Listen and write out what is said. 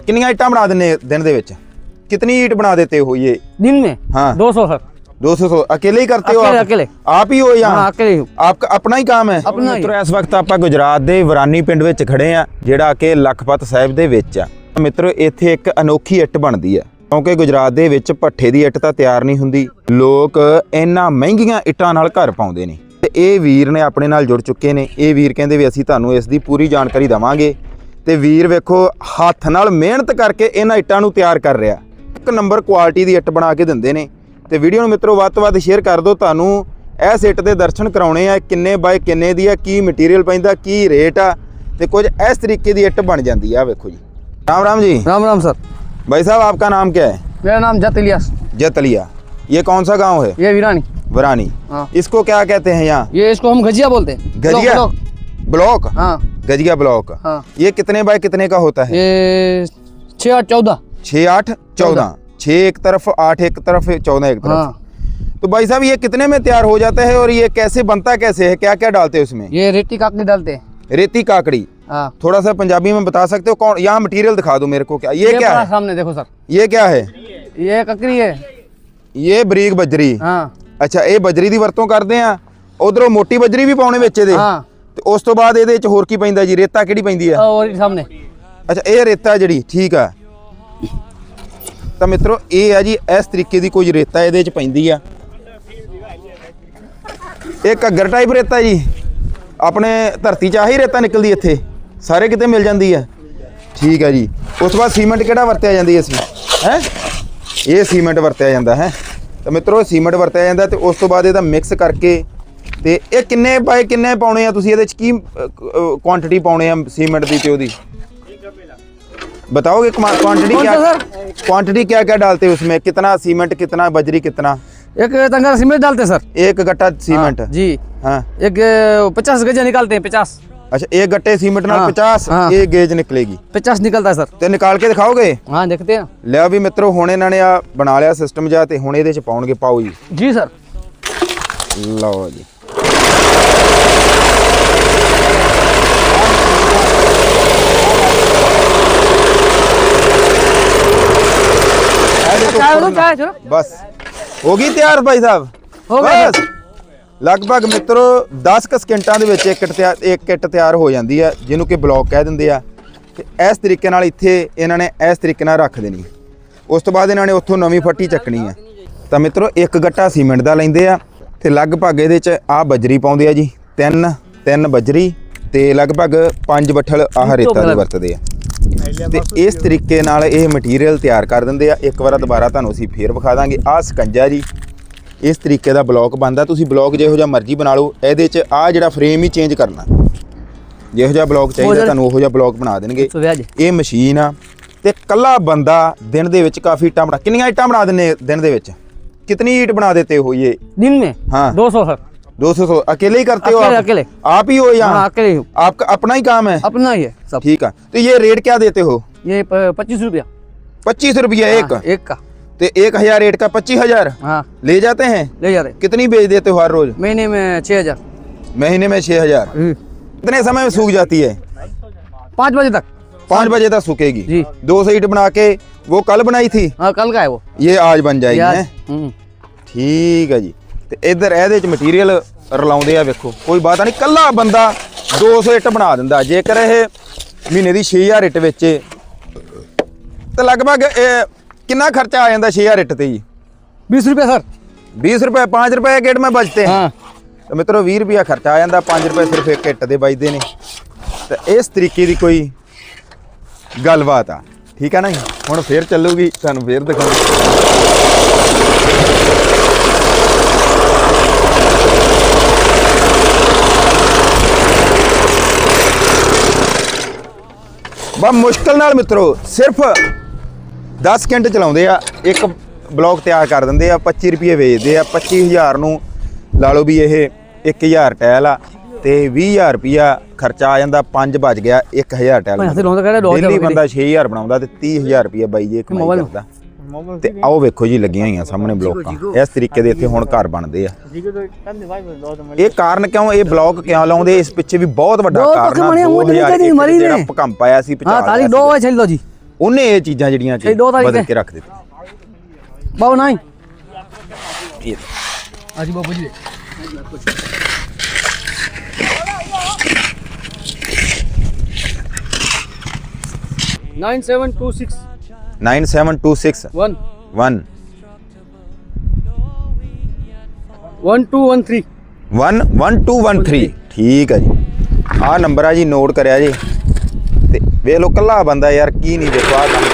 ਕਿੰਨੀਆਂ ਇੱਟਾਂ ਬਣਾ ਦਿੰਨੇ ਦਿਨ ਦੇ ਵਿੱਚ कितनी ईट बना देते हो ये दिन में हाँ। दो सौ सर दो सौ सौ अकेले ही करते हो अकेले- आप अकेले। आप ही हो हाँ यहाँ अकेले ही हूँ ਆਪਕਾ ਆਪਣਾ ਹੀ ਕੰਮ ਹੈ ਆਪਣਾ ਹੀ। ਮਿੱਤਰੋ ਇਸ ਵਕਤ ਆਪਾਂ ਗੁਜਰਾਤ ਦੇ ਵਰਾਨੀ ਪਿੰਡ ਵਿੱਚ ਖੜੇ ਆ ਜਿਹੜਾ ਕਿ ਲਖਪਤ ਸਾਹਿਬ ਦੇ ਵਿੱਚ ਆ ਮਿੱਤਰੋ ਇੱਥੇ ਇੱਕ ਅਨੋਖੀ ਇੱਟ ਬਣਦੀ ਆ ਕਿਉਂਕਿ ਗੁਜਰਾਤ ਦੇ ਵਿੱਚ ਭੱਠੇ ਦੀ ਇੱਟ ਤਾਂ ਤਿਆਰ ਨਹੀਂ ਹੁੰਦੀ ਲੋਕ ਇੰਨਾ ਮਹਿੰਗੀਆਂ ਇੱਟਾਂ ਨਾਲ ਘਰ ਪਾਉਂਦੇ ਨੇ ਤੇ ਇਹ ਵੀਰ ਨੇ ਆਪਣੇ ਨਾਲ ਜੁੜ ਚੁੱਕੇ ਨੇ ਇਹ ਵੀਰ ਕਹਿੰਦੇ ਵੀ ਅਸੀਂ ਤੁਹਾਨੂੰ ਇਸ ਦੀ ਪੂਰੀ ਜਾਣਕਾਰੀ ਦਵਾਂਗੇ ਤੇ ਵੀਰ ਵੇਖੋ ਹੱਥ ਨਾਲ ਮਿਹਨਤ ਕਰਕੇ ਇਹਨਾਂ ਇੱਟਾਂ ਨੂੰ ਤਿਆਰ ਕਰ ਰਿਹਾ ਇੱਕ ਨੰਬਰ ਕੁਆਲਿਟੀ ਦੀ ਇੱਟ ਬਣਾ ਕੇ ਦਿੰਦੇ ਨੇ ਤੇ ਵੀਡੀਓ ਨੂੰ ਮਿੱਤਰੋ ਵੱਧ ਤੋਂ ਵੱਧ ਸ਼ੇਅਰ ਕਰ ਦਿਓ ਤੁਹਾਨੂੰ ਇਸ ਇੱਟ ਦੇ ਦਰਸ਼ਨ ਕਰਾਉਣੇ ਆ ਕਿੰਨੇ ਬਾਏ ਕਿੰਨੇ ਦੀ ਆ ਕੀ ਮਟੀਰੀਅਲ ਪੈਂਦਾ ਕੀ ਰੇਟ ਆ ਤੇ ਕੁਝ ਇਸ ਤਰੀਕੇ ਦੀ ਇੱਟ ਬਣ ਜਾਂਦੀ ਆ ਆਹ ਵੇਖੋ ਜੀ राम राम जी राम राम सर भाई साहब आपका नाम क्या है मेरा नाम जत इलियास जतलिया ये कौन सा गांव है ये वीरानी वरानी हाँ इसको क्या कहते हैं यहाँ ये इसको हम गजिया बोलते हैं गजिया ब्लॉक, ब्लॉक। ब्लॉक हाँ गजिया ब्लॉक हाँ ये कितने बाय कितने का होता है ये छः आठ चौदह छः आठ चौदह छः एक तरफ आठ एक तरफ चौदह एक तरफ हाँ तो भाई साहब ये कितने में तैयार हो जाता है और ये कैसे बनता कैसे है क्या क्या डालते हैं उसमें ये रेती काकड़ी डालते हैं रेती काकड़ी हाँ थोड़ा सा पंजाबी में बता सकते हो कौन यहाँ मटेरियल दिखा दो मेरे को क्या ये क्या पड़ा है सामने देखो सर ये क्या है ये ककड़ी है ਇਹ ਬਰੀਕ ਬਜਰੀ हाँ ਅੱਛਾ ਇਹ ਬਜਰੀ ਦੀ ਵਰਤੋਂ ਕਰਦੇ ਆ ਉਧਰੋਂ ਮੋਟੀ ਬਜਰੀ ਵੀ ਪਾਉਣੇ ਵਿੱਚ ਇਹਦੇ ਹਾਂ। ਉਸ ਤੋਂ ਬਾਅਦ ਇਹਦੇ ਵਿੱਚ ਹੋਰ ਕੀ ਪੈਂਦਾ ਜੀ? ਰੇਤਾ ਕਿਹੜੀ ਪੈਂਦੀ ਆ? ਔਰ ਸਾਹਮਣੇ। ਅੱਛਾ ਇਹ ਰੇਤਾ ਜਿਹੜੀ ਠੀਕ ਆ। ਤਾਂ ਮਿੱਤਰੋ ਇਹ ਆ ਜੀ ਇਸ ਤਰੀਕੇ ਦੀ ਕੋਈ ਰੇਤਾ ਇਹਦੇ ਵਿੱਚ ਪੈਂਦੀ ਆ। ਇਹ ਘੱਗਰ ਟਾਈਪ ਰੇਤਾ ਜੀ। ਆਪਣੇ ਧਰਤੀ 'ਚ ਆਹੀ ਰੇਤਾ ਨਿਕਲਦੀ ਇੱਥੇ। ਸਾਰੇ ਕਿਤੇ ਮਿਲ ਜਾਂਦੀ ਆ। ਠੀਕ ਆ ਜੀ। ਉਸ ਤੋਂ ਬਾਅਦ ਸੀਮੈਂਟ ਕਿਹੜਾ ਵਰਤਿਆ ਜਾਂਦੀ ਇਸ ਵਿੱਚ ਹੈ? ਇਹ ਸੀਮੈਂਟ ਵਰਤਿਆ ਜਾਂਦਾ ਹੈ? ਤਾਂ ਮਿੱਤਰੋ ਸੀਮੈਂਟ ਵਰਤਿਆ ਜਾਂਦਾ ਤੇ ਉਸ ਤੋਂ ਬਾਅਦ ਇਹਦਾ ਮਿਕਸ ਕਰਕੇ ਤੇ ਇਹ ਕਿੰਨੇ ਬਾਏ ਕਿੰਨੇ ਪਾਉਣੇ ਆ ਤੁਸੀਂ ਇਹਦੇ ਚ ਕੀ ਕੁਆਂਟੀਟੀ ਪਾਉਣੇ ਆ ਸੀਮੈਂਟ ਦੀ ਤੇ ਉਹਦੀ बताओगे क्वांटिटी कौन क्या सा क्वांटिटी क्या क्या डालते हैं उसमें कितना सीमेंट कितना बजरी कितना एक तंगा सीमेंट डालते हैं सर एक गट्टा सीमेंट हाँ, जी हाँ एक पचास गजा निकालते हैं पचास अच्छा एक गट्टे सीमेंट ਨਾਲ हाँ, 50 हाँ। ਇਹ ਗੇਜ ਨਿਕਲੇਗੀ पचास निकलता है सर ਤੇ ਨਿਕਾਲ ਕੇ ਦਿਖਾਓਗੇ हाँ देखते हैं ਲਿਆ ਵੀ ਮਿੱਤਰੋ ਹੁਣ ਇਹਨਾਂ ਨੇ ਆ ਬਣਾ ਲਿਆ ਸਿਸਟਮ ਜਿਹਾ ਤੇ ਹੁਣ ਇਹਦੇ ਚ ਪਾਉਣਗੇ ਪਾਓ ਜੀ जी सर ਲਓ ਜੀ ਇਹ ਦੇਖੋ चाय लो चाय चलो ਬਸ ਹੋ ਗਈ ਤਿਆਰ ਭਾਈ ਸਾਹਿਬ ਹੋ ਗਈ। ਬਸ। ਲਗਭਗ ਮਿੱਤਰੋ 10 ਕੁ ਸਕਿੰਟਾਂ ਦੇ ਵਿੱਚ ਇੱਕ ਕਿੱਟ ਤਿਆਰ ਇੱਕ ਕਿੱਟ ਤਿਆਰ ਹੋ ਜਾਂਦੀ ਹੈ ਜਿਹਨੂੰ ਕਿ ਬਲੌਕ ਕਹਿ ਦਿੰਦੇ ਆ ਤੇ ਇਸ ਤਰੀਕੇ ਨਾਲ ਇੱਥੇ ਇਹਨਾਂ ਨੇ ਇਸ ਤਰੀਕੇ ਨਾਲ ਰੱਖ ਦੇਣੀ ਉਸ ਤੋਂ ਬਾਅਦ ਇਹਨਾਂ ਨੇ ਉੱਥੋਂ ਨਵੀਂ ਫੱਟੀ ਚੱਕਣੀ ਆ ਤਾਂ ਮਿੱਤਰੋ ਇੱਕ ਗੱਟਾ ਸੀਮੈਂਟ ਦਾ ਲੈਂਦੇ ਆ ਤੇ ਲਗਭਗ ਇਹਦੇ ਚ ਆ ਬਜਰੀ ਪਾਉਂਦੇ ਆ ਜੀ। ਤਿੰਨ ਤਿੰਨ ਬਜਰੀ ਤੇ ਲਗਭਗ ਪੰਜ ਬੱਠਲ ਆਹ ਰੇਤਾ ਦੀ ਵਰਤਦੇ ਆ। ਤੇ ਇਸ ਤਰੀਕੇ ਨਾਲ ਇਹ ਮਟੀਰੀਅਲ ਤਿਆਰ ਕਰ ਦਿੰਦੇ ਆ। ਇੱਕ ਵਾਰ ਦੁਬਾਰਾ ਤੁਹਾਨੂੰ ਅਸੀਂ ਫੇਰ ਵਿਖਾ ਦਾਂਗੇ। ਆਹ ਸਕੰਜਾ ਜੀ। ਇਸ ਤਰੀਕੇ ਦਾ ਬਲੌਕ ਬੰਦਾ ਤੁਸੀਂ ਬਲੌਕ ਜਿਹੋ ਜਿਹਾ ਮਰਜ਼ੀ ਬਣਾ ਲਓ। ਇਹਦੇ ਚ ਆਹ ਜਿਹੜਾ ਫਰੇਮ ਹੀ ਚੇਂਜ ਕਰਨਾ। ਜਿਹੋ ਜਿਹਾ ਬਲੌਕ ਚਾਹੀਦਾ ਤੁਹਾਨੂੰ ਉਹੋ ਜਿਹਾ ਬਲੌਕ ਬਣਾ ਦੇਣਗੇ। ਇਹ ਮਸ਼ੀਨ ਆ। ਤੇ ਕੱਲਾ ਬੰਦਾ ਦਿਨ ਦੇ ਵਿੱਚ ਕਾਫੀ ਇੱਟਾਂ ਬਣਾ ਕਿੰਨੀਆਂ ਇੱਟਾਂ ਬਣਾ ਦਿੰਨੇ ਦਿਨ ਦੇ ਵਿੱਚ? कितनी ईट बना देते हो ये? दिन में? हाँ। दो सौ सर। दो सौ सौ। अकेले ही करते अकेले, हो आप? अकेले। आप ही हो यहाँ अकेले ही आपका अपना ही काम है? अपना ही है सब। ठीक है। तो ये रेट क्या देते हो? ये पच्चीस रुपया। पच्चीस रुपया एक? हाँ, एक का। तो एक हज़ार रेट का पच्चीस हज़ार? हाँ। ले जाते हैं? ले जाते हैं। कितनी बेच देते हो हर रोज? महीने में छह हज़ार। महीने में छह हज़ार। हम्म। कितने समय में सूख जाती है। पाँच बजे तक। पाँच बजे तक सूखेगी जी। दो सीट बना के वो कल बनाई थी हाँ कल का है वो ये आज बन जाएगी यार हैं हम्म, ਠੀਕ ਹੈ ਜੀ ਤੇ ਇਧਰ ਇਹਦੇ ਚ ਮਟੀਰੀਅਲ ਰਲਾਉਂਦੇ ਆ ਵੇਖੋ ਕੋਈ ਬਾਤ ਨਹੀਂ ਕੱਲਾ ਬੰਦਾ 200 ਇੱਟ ਬਣਾ ਦਿੰਦਾ ਜੇਕਰ ਇਹ ਮਹੀਨੇ ਦੀ 6000 ਇੱਟ ਵੇਚੇ ਤੇ ਲਗਭਗ ਇਹ ਕਿੰਨਾ ਖਰਚਾ ਆ ਜਾਂਦਾ 6000 ਇੱਟ ਤੇ ਜੀ बीस रुपया सर 20 ਰੁਪਏ 5 ਰੁਪਏ ਇੱਕ ਇੱਟ ਮੈਂ ਬਚਤੇ हाँ ਤੇ ਮਿੱਤਰੋ 20 ਰੁਪਿਆ ਖਰਚਾ ਆ ਜਾਂਦਾ 5 ਰੁਪਏ ਸਿਰਫ ਇੱਕ ਇੱਟ ਦੇ ਬਚਦੇ ਨੇ ਤੇ ਇਸ ਤਰੀਕੇ ਦੀ ਕੋਈ ਗੱਲਬਾਤ ਆ। ਠੀਕ ਆ ਨਾ ਜੀ? ਹੁਣ ਫੇਰ ਚੱਲੂਗੀ, ਤੁਹਾਨੂੰ ਫੇਰ ਦਿਖਾਉਂਦੇ ਬਾ, ਮੁਸ਼ਕਲ ਨਾਲ ਮਿੱਤਰੋ, ਸਿਰਫ 10 ਘੰਟੇ ਚਲਾਉਂਦੇ ਆ, ਇੱਕ ਬਲੌਕ ਤਿਆਰ ਕਰ ਦਿੰਦੇ ਆ 25 ਰੁਪਏ ਵੇਚਦੇ ਆ 25000 ਨੂੰ ਲਾ ਲਓ ਵੀ ਇਹ 1000 ਟਾਇਲ ਆ। ਤੇ 20000 ਰੁਪਿਆ ਖਰਚਾ ਆ ਜਾਂਦਾ 5 ਬਚ ਗਿਆ 1000 ਟੈਲ ਭਾਈ ਬੰਦਾ 6000 ਬਣਾਉਂਦਾ ਤੇ 30000 ਰੁਪਿਆ ਬਾਈ ਜੀ ਕਮਾਈ ਕਰਦਾ। ਤੇ ਆਓ ਵੇਖੋ ਜੀ ਲੱਗੀਆਂ ਹੋਈਆਂ ਸਾਹਮਣੇ ਬਲੋਕਾਂ। ਇਸ ਤਰੀਕੇ ਦੇ ਇੱਥੇ ਹੁਣ ਘਰ ਬਣਦੇ ਆ। ਇਹ ਕਾਰਨ ਕਿਉਂ ਇਹ ਬਲੌਕ ਕਿਉਂ ਲਾਉਂਦੇ? ਇਸ ਪਿੱਛੇ ਵੀ ਬਹੁਤ ਵੱਡਾ ਕਾਰਨ ਆ ਆਇਆ ਸੀ ਹਾਂ ਪਚਾਲ ਦੋ ਆਇਆ ਹੈ ਛੱਲੀ ਜੀ। ਉਹਨੇ ਇਹ ਚੀਜ਼ਾਂ ਜਿਹੜੀਆਂ ਕਿ ਬਦਲ ਕੇ ਰੱਖ ਦਿੱਤੀਆਂ। ਬਾਬੂ ਨਹੀਂ। ਇਹ ਬਾਬੂ ਜੀ। ਠੀਕ ਆ ਜੀ। ਆਹ ਨੰਬਰ ਆ ਜੀ ਨੋਟ ਕਰਿਆ ਜੀ। ਤੇ ਵੇਖ ਲੋ ਕੱਲਾ ਬੰਦਾ ਯਾਰ ਕੀ ਨਹੀਂ ਦੇਖੋ ਆਹ ਕੰਮ